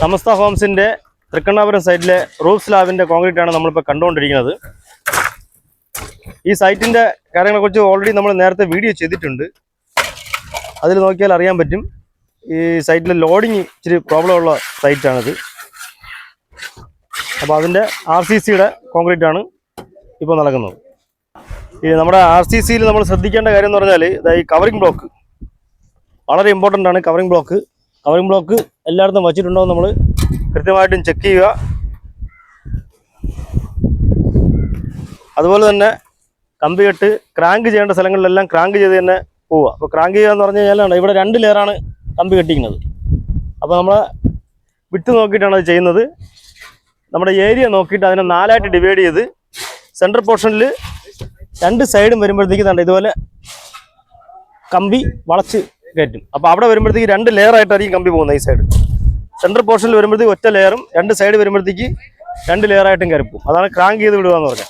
സമസ്ത ഹോംസിന്റെ തൃക്കണ്ണാപുരം സൈറ്റിലെ റൂഫ് സ്ലാബിന്റെ കോൺക്രീറ്റ് ആണ് നമ്മളിപ്പോൾ കണ്ടുകൊണ്ടിരിക്കുന്നത്. ഈ സൈറ്റിന്റെ കാര്യങ്ങളെ കുറിച്ച് ഓൾറെഡി നമ്മൾ നേരത്തെ വീഡിയോ ചെയ്തിട്ടുണ്ട്. അതിൽ നോക്കിയാൽ അറിയാൻ പറ്റും. ഈ സൈറ്റിലെ ലോഡിങ് ഇച്ചിരി പ്രോബ്ലം ഉള്ള സൈറ്റാണിത് അപ്പോൾ അതിന്റെ ആർ സി സിയുടെ കോൺക്രീറ്റ് ആണ് ഇപ്പോൾ നടക്കുന്നത്. ഈ നമ്മുടെ ആർ സി സിയിൽ നമ്മൾ ശ്രദ്ധിക്കേണ്ട കാര്യം എന്ന് പറഞ്ഞാൽ ഈ കവറിംഗ് ബ്ലോക്ക് വളരെ ഇമ്പോർട്ടന്റ് ആണ് കവറിംഗ് ബ്ലോക്ക് കവറിംഗ് ബ്ലോക്ക് എല്ലായിടത്തും വച്ചിട്ടുണ്ടോ നമ്മൾ കൃത്യമായിട്ടും ചെക്ക് ചെയ്യുക. അതുപോലെ തന്നെ കമ്പി കെട്ട് ക്രാങ്ക് ചെയ്യേണ്ട സ്ഥലങ്ങളിലെല്ലാം ക്രാങ്ക് ചെയ്ത് തന്നെ പോവുക. അപ്പോൾ ക്രാങ്ക് ചെയ്യുക എന്ന് പറഞ്ഞു കഴിഞ്ഞാൽ ഇവിടെ രണ്ട് ലെയറാണ് കമ്പി കെട്ടിക്കുന്നത് അപ്പോൾ നമ്മൾ വിട്ട് നോക്കിയിട്ടാണ് അത് ചെയ്യുന്നത്. നമ്മുടെ ഏരിയ നോക്കിയിട്ട് അതിനെ നാലായിട്ട് ഡിവൈഡ് ചെയ്ത് സെൻട്രൽ പോർഷനിൽ രണ്ട് സൈഡും വരുമ്പോഴത്തേക്ക് ഇതുപോലെ കമ്പി വളച്ച് കയറ്റും. അപ്പോൾ അവിടെ വരുമ്പോഴത്തേക്ക് രണ്ട് ലെയറായിട്ടായിരിക്കും കമ്പി പോകുന്നത് ഈ സൈഡ് സെൻട്രൽ പോർഷനിൽ വരുമ്പോഴത്തേക്ക് ഒറ്റ ലെയറും രണ്ട് സൈഡ് വരുമ്പോഴത്തേക്ക് രണ്ട് ലെയറായിട്ടും കരുപ്പും. അതാണ് ക്രാങ്ക് ചെയ്ത് വിടുക എന്ന് പറഞ്ഞാൽ